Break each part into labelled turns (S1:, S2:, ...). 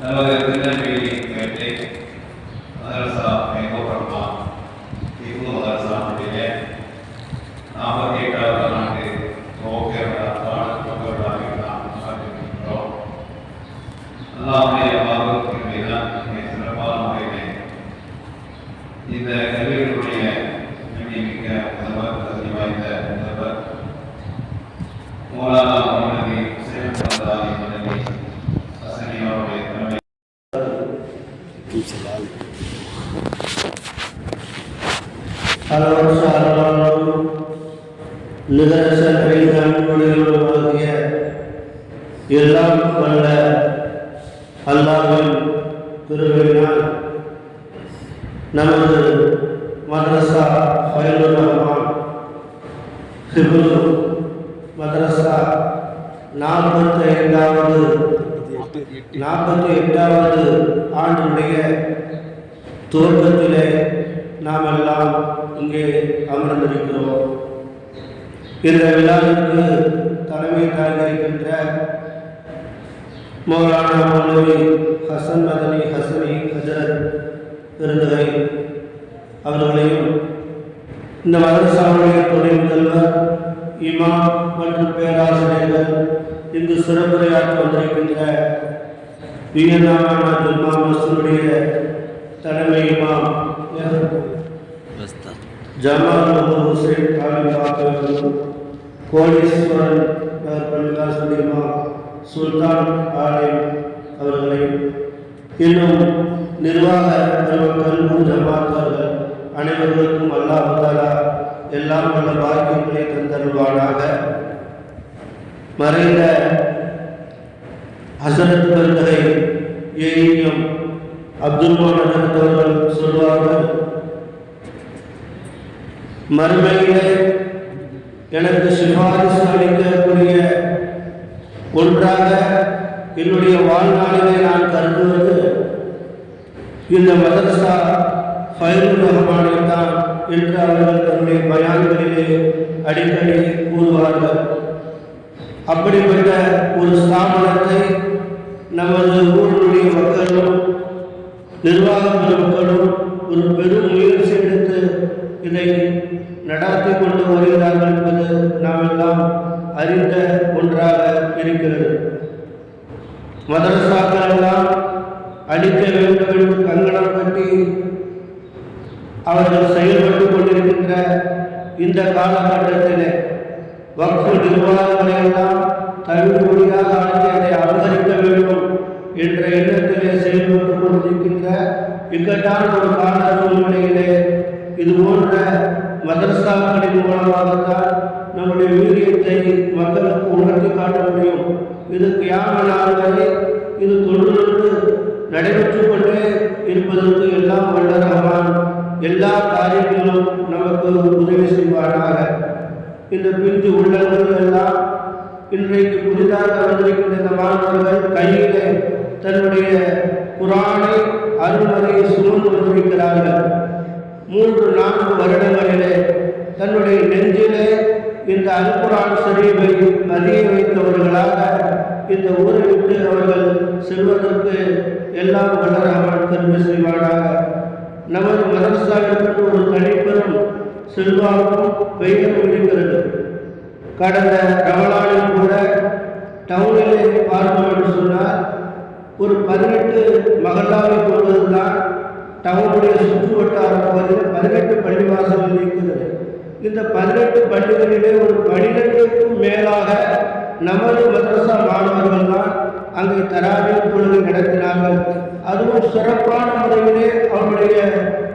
S1: நமது திருநெல்வேலி பேட்டை மதரசா மேகோபுரமா இந்து மதரசாவுடைய நாற்பத்தி எட்டாவது ஆண்டு துவக்க விழா துவக்க விழாவை நாம் கொண்டாடியிருக்கிறோம் அல்லாவுடைய பாகத்தின் மீது மிக சிறப்பான முறையிலே இந்த கல்வியினுடைய மிக முதல்வர் தகுதி வாய்ந்த முதல்வர் மௌலானா முகமது ஹுசைன் சந்தாரி மதனி ஹசனி அவருடைய தலைமை
S2: அளவற்ற அருளாளரும் நிகரச பெய்தன்மையுடையவருமாகிய எல்லாம் வல்ல அல்லாஹ்வின் திருவிழினால் நமது மதரசா ஃபயலுர் ரஹ்மான் ஹிபுல் மதரசா நாற்பத்தி ஐந்தாவது நாற்பத்தி எட்டாவது ஆண்டுடைய துவக்கத்திலே நாம் எல்லாம் இங்கே அமர்ந்திருக்கிறோம். இந்த விழாவிற்கு தலைமை தாங்கியிருக்கின்ற மௌலானா மௌலவி ஹசன் மதனி ஹசனி ஹஜரத் விருதுகை அவர்களையும் இந்த மதரசாவுடைய துணை முதல்வர் இமாம் மற்றும் பேராசிரியர்கள் இங்கு சிறப்புரையாற்ற வந்திருக்கின்ற வியன்னாமான மசூருடைய தலைமை இமாம். ஜமால் முகமது ஹுசைன் காலி பாக்கவர்களும் கோடீஸ்வரன் நகர் பள்ளிவாசல் இமாம் சுல்தான் ஆலிம் அவர்களையும் இன்னும் நிர்வாக பெருமக்கள் ஜமாத்தார்கள் அனைவர்களுக்கும் அல்லாஹாலா எல்லாம் நல்ல பாக்கியங்களை தந்தருவானாக மறைந்த ஹசரத் பெருந்தகை ஏஎம் அப்துல் மான் அவர்கள் சொல்வார்கள் மறுமையிலே எனக்கு சிபாரிசு அளிக்கக்கூடிய ஒன்றாக என்னுடைய வாழ்நாளிலே நான் கருதுவது இந்த மதரசா ஃபைருல் ரஹ்மானை தான் என்று அவர்கள் தன்னுடைய பயான்களிலே அடிக்கடி கூறுவார்கள். அப்படிப்பட்ட ஒரு ஸ்தாபனத்தை நமது ஊருடைய மக்களும் நிர்வாக பெருமக்களும் ஒரு பெரும் முயற்சி எடுத்து இதை நடாத்தி கொண்டு வருகிறார்கள் என்பது நாம் எல்லாம் அறிந்த ஒன்றாக இருக்கிறது. மதரசாக்கள் எல்லாம் அளிக்க வேண்டும் என்று கங்கணம் கட்டி அவர்கள் செயல்பட்டு கொண்டிருக்கின்ற இந்த காலகட்டத்திலே வக்ஃபு நிர்வாகங்களை எல்லாம் தவிர்ப்படியாக ஆட்சி அதை அபகரிக்க வேண்டும் என்ற எண்ணத்திலே செயல்பட்டு கொண்டிருக்கின்ற இக்கட்டான ஒரு கால சூழ்நிலையிலே இது போன்ற மதரசாக்களின் மூலமாகத்தான் நம்முடைய வீரியத்தை மக்களுக்கு உணர்த்தி காட்ட முடியும். இதுக்கு யாம நாள் வரை இது தொன்று நடைபெற்றுக் கொண்டு இருப்பதற்கு எல்லாம் வல்ல ரஹ்மான். எல்லா காரியங்களும் நமக்கு உதவி செய்வானாக. இந்த பிஞ்சு உள்ளங்கள் எல்லாம் இன்றைக்கு புதிதாக வந்திருக்கின்ற இந்த மாணவர்கள் கையிலே தன்னுடைய குரானை அருள்மறையை சுமந்து வந்திருக்கிறார்கள் மூன்று நான்கு வருடங்களிலே தன்னுடைய நெஞ்சிலே இந்த அல்குரான் ஷரீஃபை பதிய வைத்தவர்களாக இந்த ஊரை விட்டு அவர்கள் செல்வதற்கு எல்லாம் வல்லரகமான் கருமை செய்வானாக. நமது மதரசாவிற்கு ஒரு தனிப்பெரும் செல்வாக்கும் பெயரும் இருக்கிறது. கடந்த ரமலானில் கூட டவுனிலே பார்த்தோம் என்று சொன்னால் ஒரு பதினெட்டு மகளாவை கொண்டதுதான் டவுனுடைய சுற்று வட்டார பகுதியில் பதினெட்டு பள்ளிவாசல் இருக்கிறது. இந்த பதினெட்டு பள்ளிகளிலே ஒரு பனிரெண்டுக்கும் மேலாக நமது மதரசா மாணவர்கள் தான் அங்கே தராவின் தொழுகை நடத்தினார்கள் அதுவும் சிறப்பான முறையிலே அவருடைய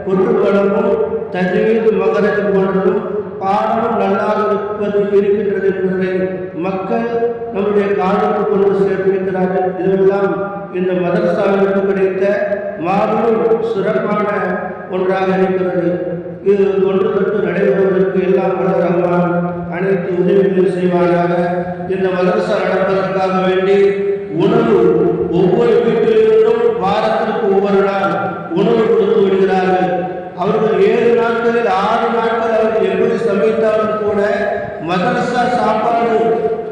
S2: பொருட்களும் தஜ்வீது மகரஜ் போன்றதும் பாடமும் நல்லாக இருப்பது இருக்கின்றது என்பதை மக்கள் நம்முடைய காலத்துக்கு கொண்டு சேர்த்திருக்கிறார்கள் இதெல்லாம் இந்த மதரசாவிற்கு கிடைத்த மாபெரும் சிறப்பான ஒன்றாக இருக்கிறது. இது ஒன்று தொட்டு நடைபெறுவதற்கு எல்லாம் வல்ல அனைத்து உதவிகளும் செய்வானாக இந்த மதரசா நடப்பதற்காக வேண்டி உணவு ஒவ்வொரு வீட்டிலிருந்தும் வாரத்திற்கு ஒவ்வொரு நாள் உணவு கொடுத்து விடுகிறார்கள். அவர்கள் ஏழு நாட்களில் ஆறு நாட்கள் அவர்கள் எப்படி சமைத்தாலும் கூட மதரசா சாப்பாடு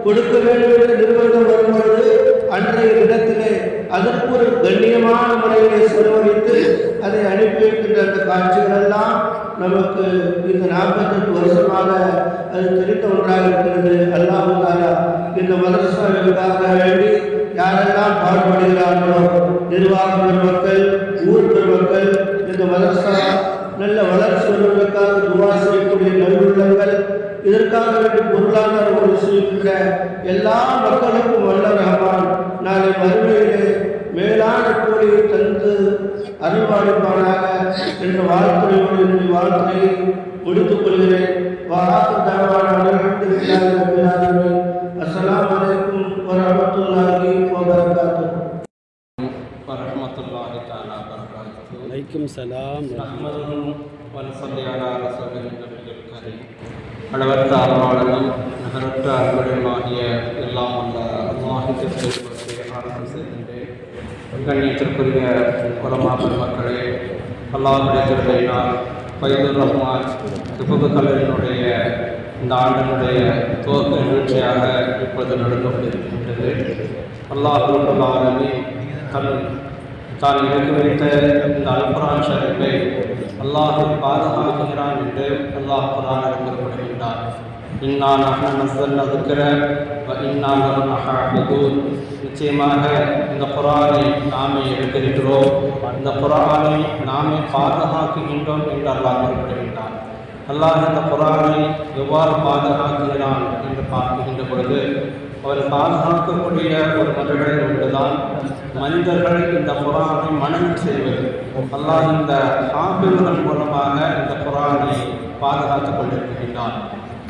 S2: கொடுக்க வேண்டும் என்று நிர்பந்தம் வரும்பொழுது அன்றைய இடத்திலே அதற்கு ஒரு கண்ணியமான முறையிலே செலவழித்து அதை அனுப்பி வைக்கின்ற அந்த காட்சிகள் எல்லாம் நமக்கு இந்த நாற்பத்தெட்டு வருஷமாக அது தெரிந்த ஒன்றாக இருக்கிறது. அல்லாஹு இந்த மதரசாவிற்காக வேண்டி யாரெல்லாம் பாடுபடுகிறார்களோ
S3: நிர்வாகம் மக்கள் அல்லாஹுடைய கிருபையினால் பைதுர் ரஹ்மான் திபுகு கல்லூரியினுடைய இந்த ஆண்டினுடைய துவக்க நிகழ்ச்சியாக இப்பொழுது நடந்து கொண்டிருக்கின்றது அல்லாஹுல்லாலுமே தன் தான் இறக்கி வைத்த இந்த அல்புரான் ஷரீஃபை அல்லாஹு பாதுகாக்கிறான் என்று அல்லாஹ் குரான் குறிப்பிடுகின்றார். இன்னா நகன் நசல் நதுக்கிற இன்னா நகன் நகூர் நிச்சயமாக இந்த குரானை நாமே எடுத்திருக்கிறோம். இந்த குரானை நாமே பாதுகாக்குகின்றோம் என்று அல்லாஹ் குறிப்பிடுகின்றார் அல்லாஹ் இந்த குரானை எவ்வாறு பாதுகாக்கிறான் என்று பார்க்கின்ற பொழுது அவர் பாதுகாக்கக்கூடிய ஒரு மனிதர்கள் ஒன்றுதான் மனிதர்கள் இந்த குரானை மனம் செய்வது. அல்லாஹ் இந்த ஹாபில்கள் மூலமாக இந்த குரானை பாதுகாத்துக் கொண்டிருக்கின்றான்.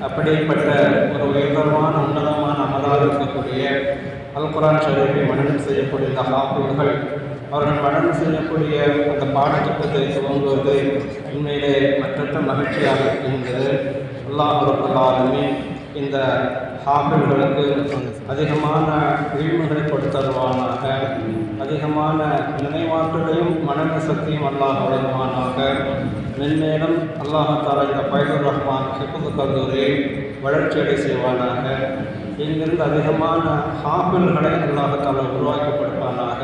S3: அப்படிப்பட்ட ஒரு உயர்தரமான உன்னதமான அமலாக இருக்கக்கூடிய அல் குரான் ஷரீஃபை செய்யக்கூடிய இந்த ஹாபில்கள் அவர்கள் மனநம் செய்யக்கூடிய அந்த பாடத்திட்டத்தை துவங்குவது உண்மையிலே மற்ற மகிழ்ச்சியாக இருக்கின்றது. அல்லாஹ் ரபுல்லாலுமே இந்த ஹாபில்களுக்கு அதிகமான விழிமுகளை கொடுத்தருவானாக அதிகமான நினைவாற்றலையும் மனநல சக்தியும் அல்லாஹ் வழங்குவானாக மென்மேலும் அல்லாஹால இந்த பைதுர் ரஹ்மான் ஹிபுது கல்லூரியை வளர்ச்சியடை செய்வானாக. இங்கிருந்து அதிகமான ஹாபில்களை அல்லாஹத்தால் உருவாக்கி கொடுப்பானாக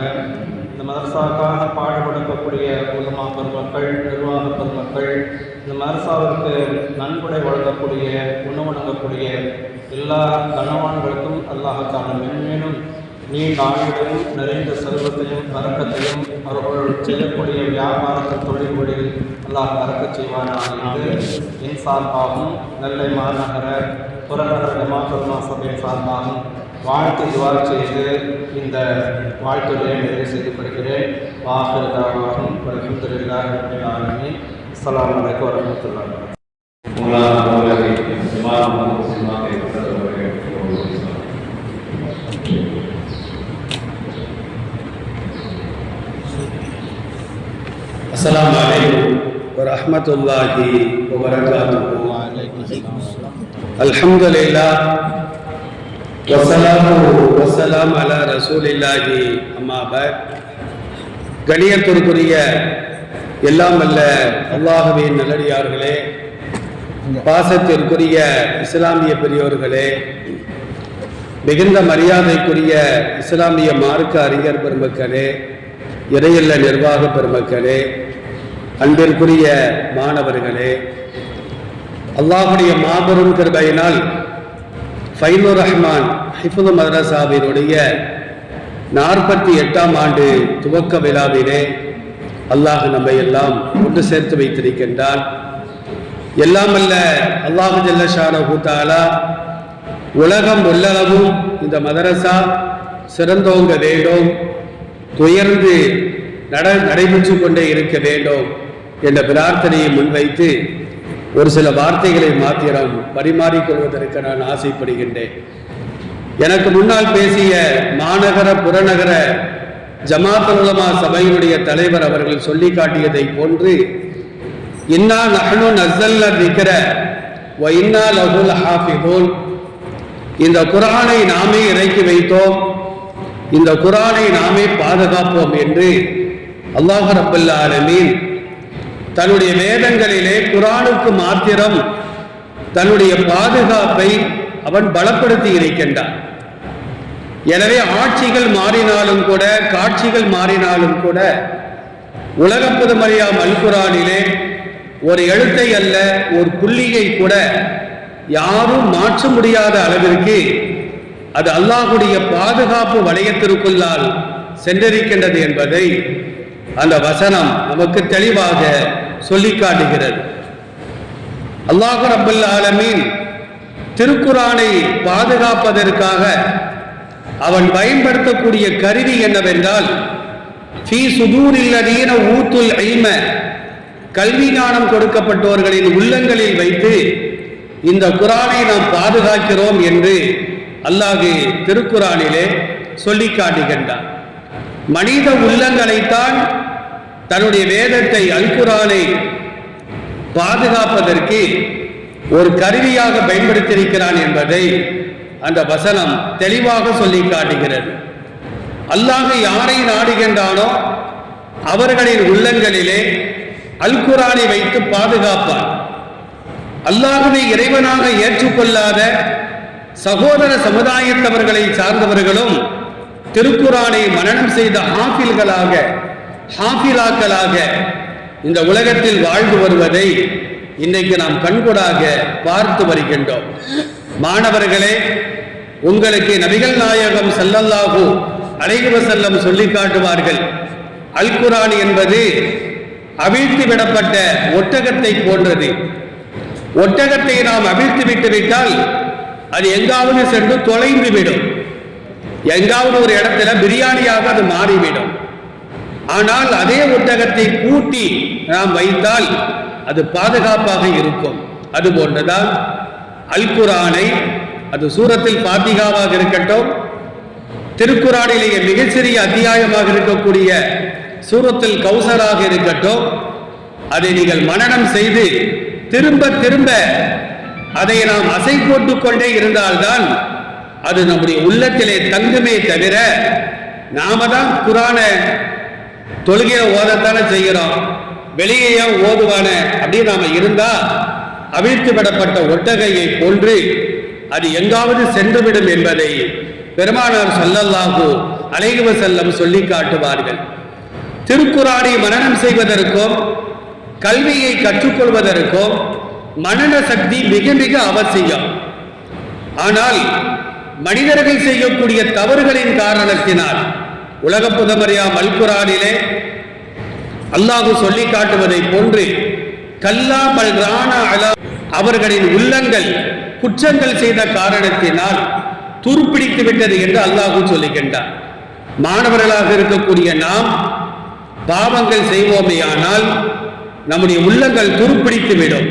S3: இந்த மதரசாவுக்காக பாடுபடுத்தக்கூடிய உலமா பெருமக்கள் நிர்வாக பெருமக்கள் இந்த மதரசாவிற்கு நன்கொடை வழங்கக்கூடிய உணவு வழங்கக்கூடிய எல்லா கணவான்களுக்கும் அல்லாஹால மென்மேலும் நீண்ட ஆண்டுகளையும் நிறைந்த செல்வத்தையும் பறக்கத்தையும் அவர்கள் செய்யக்கூடிய வியாபாரத்தில் தொழில்களில் அல்லாஹ் பறக்க செய்வானாக. என்று என் சார்பாகவும் நெல்லை மாநகர புறநகர ஜமாத்துல்லா சபையின் சார்பாகவும் வாழ்த்து துவா செய்து இந்த வாழ்த்துறையை நிறைவு செய்து கொள்கிறேன். வாஹிருதாவாகும் அலமதுல்லாஹி ரபில் ஆலமீன். அஸ்ஸலாமு السلام عليكم ورحمة
S1: الله وبركاته الحمد لله والسلام
S4: والسلام على رسول الله أما بعد வஸலாம் அலா கணியத்திற்குரிய எல்லாம் அல்ல அல்லாஹுவின் நல்லடியார்களே பாசத்திற்குரிய இஸ்லாமிய பெரியோர்களே மிகுந்த மரியாதைக்குரிய இஸ்லாமிய மார்க்க அறிஞர் பெருமக்களே இறையல்ல நிர்வாக பெருமக்களே அன்பிற்குரிய மாணவர்களே அல்லாஹுடைய மாபெரும் கிருபையினால் ஃபைனுர் ரஹ்மான் ஹிஃபுல் மதரசாவினுடைய நாற்பத்தி எட்டாம் ஆண்டு துவக்க விழாவிலே அல்லாஹ் நம்மை எல்லாம் ஒன்று சேர்த்து வைத்திருக்கின்றான். எல்லாம் அல்ல அல்லாஹு ஜல்லஷான கூத்தாலா உலகம் உள்ளளவும் இந்த மதரசா சிறந்தோங்க வேண்டும் துயர்ந்து நட நடைபெற்று கொண்டே இருக்க வேண்டும். என்ற பிரார்த்தனையை முன்வைத்து ஒரு சில வார்த்தைகளை மாத்திரம் பரிமாறிக்கொள்வதற்கு நான் ஆசைப்படுகின்றேன். எனக்கு முன்னால் பேசிய மாநகர புறநகர ஜமாத்துலமா சபையினுடைய தலைவர் அவர்கள் சொல்லி காட்டியதை போன்று இன்னா நஹ்னு நஸ்ஸல்ன திக்ர இன்னா லஹு லஹாஃபிதூன் இந்த குரானை நாமே இறக்கி வைத்தோம். இந்த குரானை நாமே பாதுகாப்போம் என்று அல்லாஹ் ரபுல்லா ஆலமீன் தன்னுடைய வேதங்களிலே குரானுக்கு மாத்திரம் தன்னுடைய பாதுகாப்பை அவன் பலப்படுத்தி இருக்கின்றான். எனவே ஆட்சிகள் மாறினாலும் கூட காட்சிகள் மாறினாலும் கூட உலக புதுமறியா மல்குரானிலே ஒரு எழுத்தை அல்ல ஒரு புள்ளியை கூட யாரும் மாற்ற முடியாத அளவிற்கு அது அல்லாஹுடைய பாதுகாப்பு வளையத்திற்குள்ளால் சென்றிருக்கின்றது என்பதை அந்த வசனம் நமக்கு தெளிவாக சொல்லி காட்டுகிறது அல்லாஹு ரபுல் ஆலமீன் திருக்குரானை பாதுகாப்பதற்காக அவன் பயன்படுத்தக்கூடிய கருவி என்னவென்றால் ஃபீ சுதூரில்லதீன ஊத்துல் ஐம கல்வி ஞானம் கொடுக்கப்பட்டவர்களின் உள்ளங்களில் வைத்து இந்த குரானை நாம் பாதுகாக்கிறோம் என்று அல்லாஹு திருக்குரானிலே சொல்லி காட்டுகின்றான் மனித உள்ளங்களைத்தான் தன்னுடைய வேதத்தை அல்குரானை பாதுகாப்பதற்கு ஒரு கருவியாக பயன்படுத்தியிருக்கிறான் என்பதை அந்த வசனம் தெளிவாக சொல்லி காட்டுகிறது. அல்லாஹ் யாரை நாடுகின்றானோ அவர்களின் உள்ளங்களிலே அல் குரானை வைத்து பாதுகாப்பான். அல்லாஹுவை இறைவனாக ஏற்றுக்கொள்ளாத சகோதர சமுதாயத்தவர்களை சார்ந்தவர்களும் திருக்குரானை மனனம் செய்த ஆப்பில்களாக ஹாஃபிலாக்களாக இந்த உலகத்தில் வாழ்ந்து வருவதை இன்றைக்கு நாம் கண்கூடாக பார்த்து வருகின்றோம். மாணவர்களே உங்களுக்கு நபிகள் நாயகம் செல்லல்லாகு அலைஹி செல்லம் சொல்லி காட்டுவார்கள் அல் குரான் என்பது அவிழ்த்து விடப்பட்ட ஒட்டகத்தை போன்றது. ஒட்டகத்தை நாம் அவிழ்த்து விட்டு விட்டால் அது எங்காவது சென்று தொலைந்து விடும். எங்காவது ஒரு இடத்துல பிரியாணியாக அது மாறிவிடும். ஆனால் அதே ஒட்டகத்தை பூட்டி நாம் வைத்தால் அது பாதுகாப்பாக இருக்கும். அது போன்றுதான் அல் குரானை அது சூரத்தில் பாத்திகாவாக இருக்கட்டும் திருக்குறானிலேயே மிகச்சிறிய அத்தியாயமாக இருக்கக்கூடிய சூரத்தில் கௌசராக இருக்கட்டும் அதை நீங்கள் மனநம் செய்து திரும்ப திரும்ப அதை நாம் அசை போட்டுக் கொண்டே இருந்தால்தான் அது நம்முடைய உள்ளத்திலே தங்குமே தவிர நாம தான் குரான தொழுகையை ஓதத்தானே செய்கிறோம். வெளியே ஏன் ஓதுவான? அப்படின்னு நாம இருந்தா அவிழ்த்து விடப்பட்ட ஒட்டகையை போன்று அது எங்காவது சென்றுவிடும் என்பதை பெருமானார் சொல்லல்லாகு அலைகுவ செல்லம் சொல்லி காட்டுவார்கள். திருக்குறானை மரணம் செய்வதற்கும் கல்வியை கற்றுக்கொள்வதற்கும் மனன சக்தி மிக மிக அவசியம். ஆனால் மனிதர்கள் செய்யக்கூடிய தவறுகளின் காரணத்தினால் உலக புதமரியா அல்குரானிலே அல்லாஹு சொல்லி காட்டுவதை போன்று கல்லா பல்ரான அலா அவர்களின் உள்ளங்கள் குற்றங்கள் செய்த காரணத்தினால் துருப்பிடித்து விட்டது என்று அல்லாஹு சொல்லுகின்றார் மாணவர்களாக இருக்கக்கூடிய நாம் பாவங்கள் செய்வோமேயானால் நம்முடைய உள்ளங்கள் துருப்பிடித்து விடும்.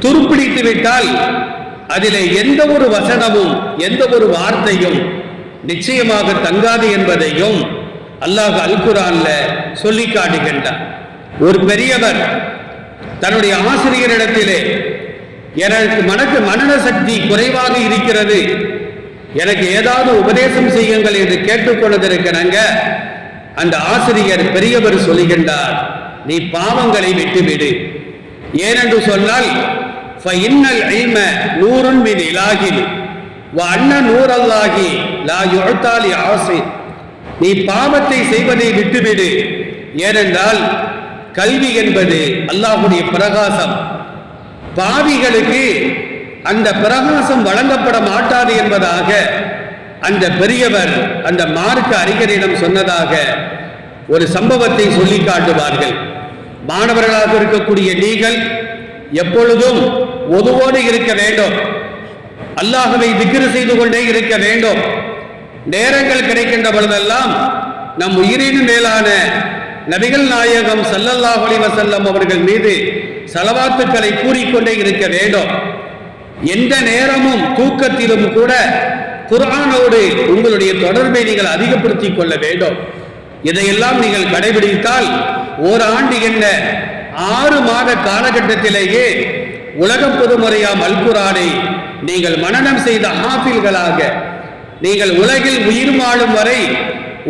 S4: துருப்பிடித்து விட்டால் அதிலே எந்த ஒரு வசனமும் எந்த ஒரு வார்த்தையும் நிச்சயமாக தங்காது என்பதையும் அல்லாஹ் அல்குரான்ல சொல்லி காட்டுகின்றார் ஒரு பெரியவர் தன்னுடைய ஆசிரியரிடத்திலே எனக்கு மனக்கு மனன சக்தி குறைவாக இருக்கிறது எனக்கு ஏதாவது உபதேசம் செய்யுங்கள் என்று கேட்டுக்கொண்டதற்கிறங்க அந்த ஆசிரியர் பெரியவர் சொல்லுகின்றார் நீ பாவங்களை விட்டுவிடு. ஏனென்று சொன்னால் இன்னல் ஐம நூறுன் மின் இலாகில் அண்ணன் நூறல்லாகி லா யுழ்த்தாலி ஆசை நீ பாவத்தை செய்வதை விட்டுவிடு. ஏனென்றால் கல்வி என்பது அல்லாஹுடைய பிரகாசம். பாவிகளுக்கு அந்த பிரகாசம் வழங்கப்பட மாட்டாது என்பதாக அந்த பெரியவர் அந்த மார்க்க அறிஞரிடம் சொன்னதாக ஒரு சம்பவத்தை சொல்லி காட்டுவார்கள். மாணவர்களாக இருக்கக்கூடிய நீங்கள் எப்பொழுதும் ஒதுவோடு இருக்க வேண்டும். அல்லாஹுவை திக்ரு செய்து கொண்டே இருக்க வேண்டும். நேரங்கள் கிடைக்கின்ற பொழுதெல்லாம் நம் உயிரின் மேலான நபிகள் நாயகம் சல்லல்லாஹ் அலைஹி அவர்கள் மீது செலவாத்துக்களை கூறிக்கொண்டே இருக்க வேண்டும். எந்த நேரமும் தூக்கத்திலும் கூட குரானோடு உங்களுடைய தொடர்பை நீங்கள் அதிகப்படுத்திக் கொள்ள வேண்டும். இதையெல்லாம் நீங்கள் கடைபிடித்தால் ஓராண்டு என்ன ஆறு மாத காலகட்டத்திலேயே உலக பொதுமுறையாம் அல்குரானை நீங்கள் மனநம் செய்த ஆப்பிள்களாக நீங்கள் உலகில் உயிர் வாழும் வரை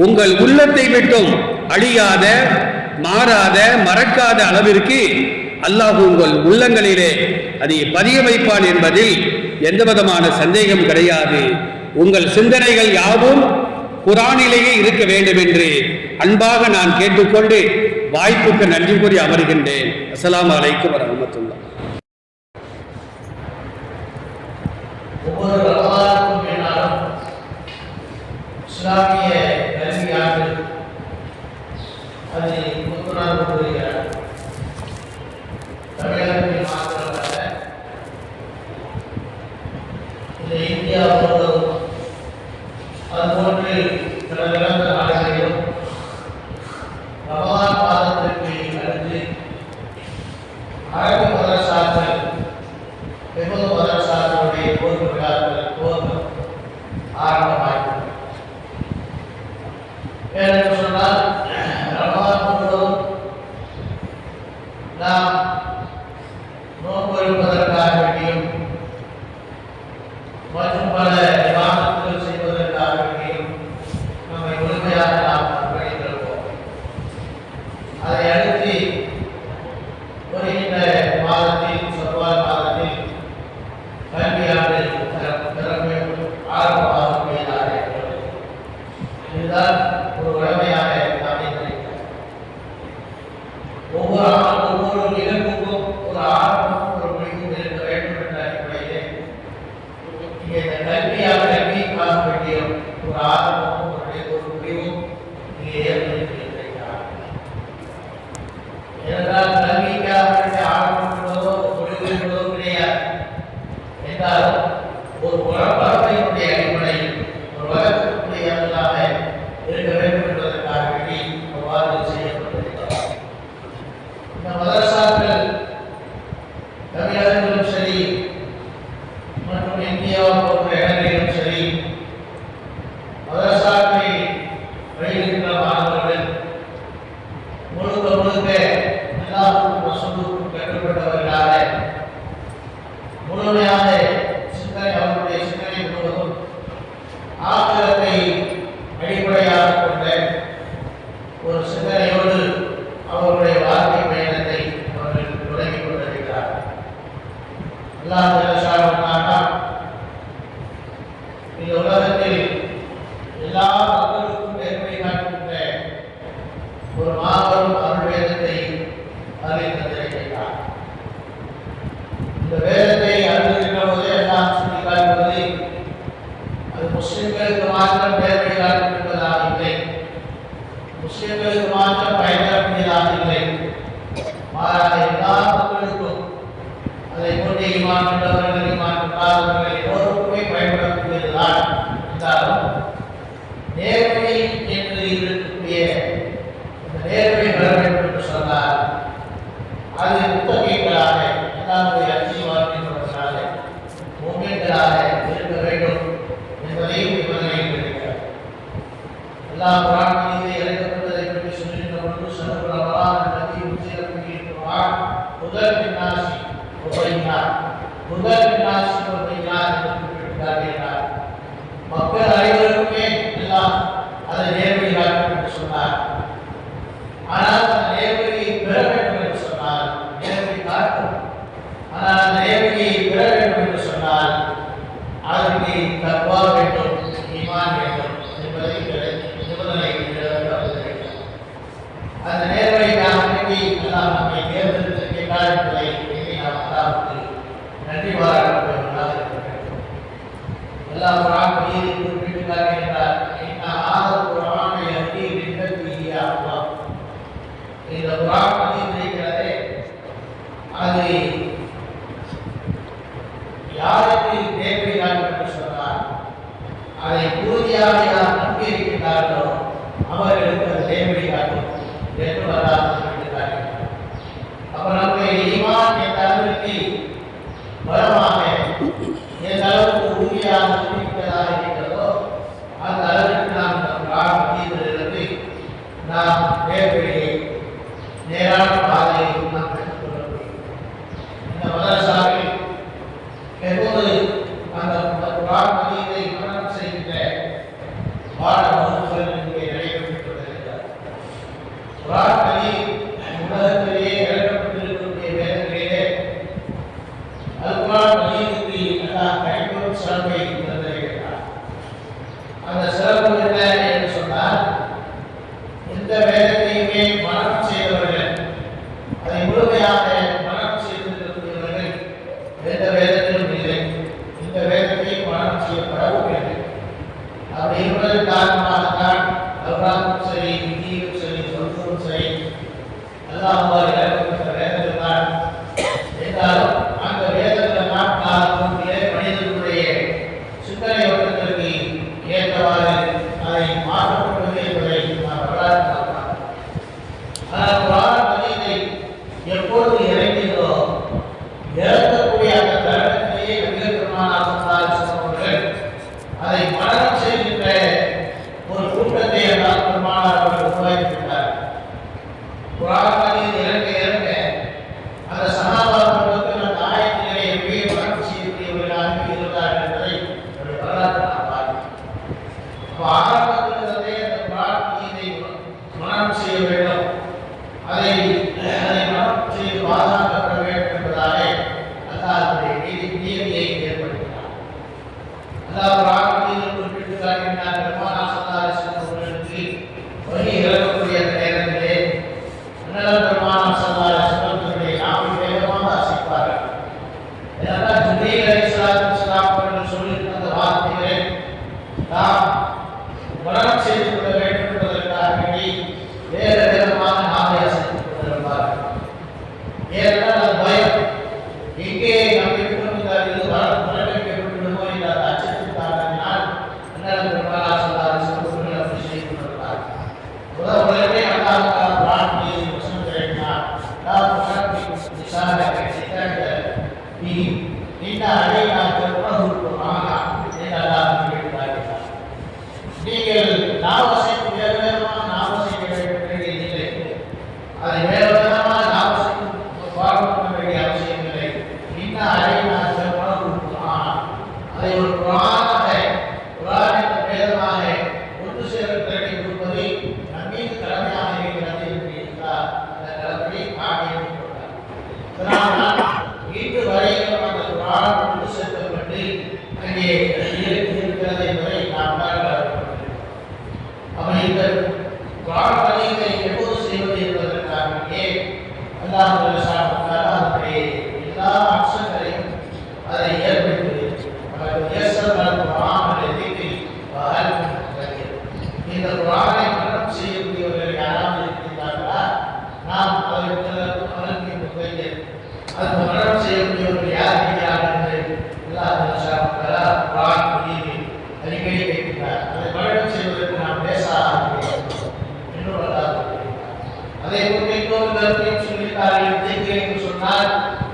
S4: உங்கள் உள்ளத்தை விட்டும் அழியாத மாறாத மறக்காத அளவிற்கு அல்லாஹ் உங்கள் உள்ளங்களிலே அதை பதிய வைப்பான் என்பதில் எந்த விதமான சந்தேகம் கிடையாது. உங்கள் சிந்தனைகள் யாவும் குரானிலேயே இருக்க வேண்டும் என்று அன்பாக நான் கேட்டுக்கொண்டு வாய்ப்புக்கு நன்றி கூறி அமர்கின்றேன். அஸ்லாம் அலைக்கும் வரஹ்மத்துல்லாஹ்.
S5: இஸ்லாமிய தமிழகத்திலும் சரி மற்றும் இந்தியா போன்ற Share your Master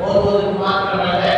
S5: otro de más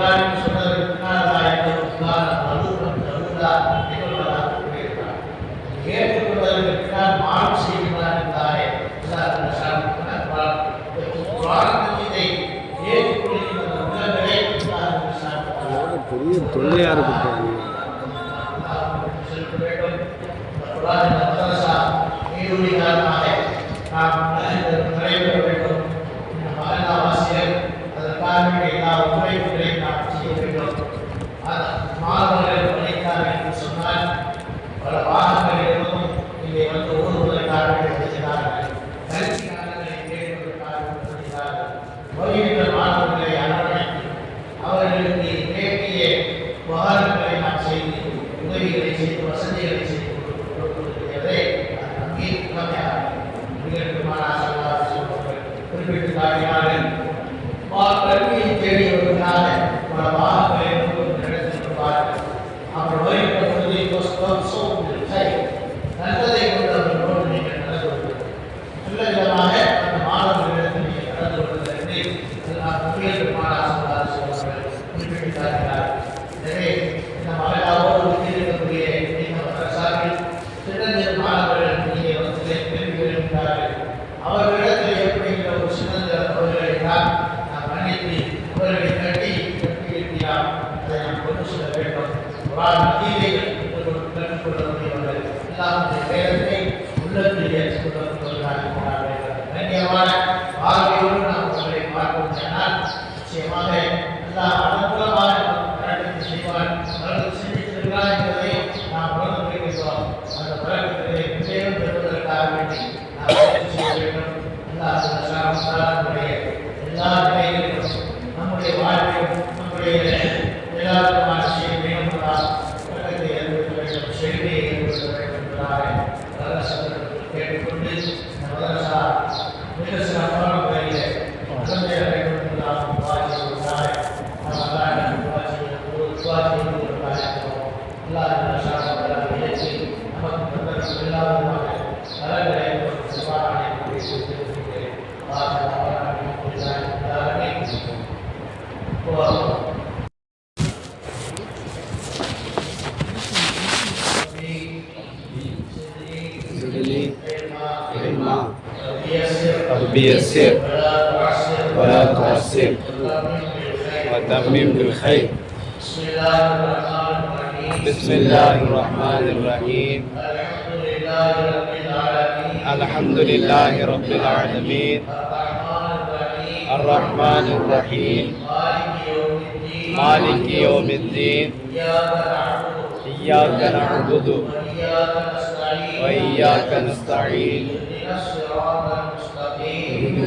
S5: Ibrahim சொன்னதற்கு முன்னாலதான் எங்கள் முஸ்லான தழுவன் தழுவதார் நிகழ்வதாக கூறியிருக்கிறார் ஏற்றுக்கொள்வதற்கு பின்னால் மாறு செய்கிறார் என்றாரே தொல்லையா இருக்கும் اب ولا تعسر وتمم بالخير
S1: بسم الله الرحمن الرحيم. الحمد لله رب العالمين. الرحمن الرحيم. مالك يوم الدين. إياك نعبد. وإياك نستعين.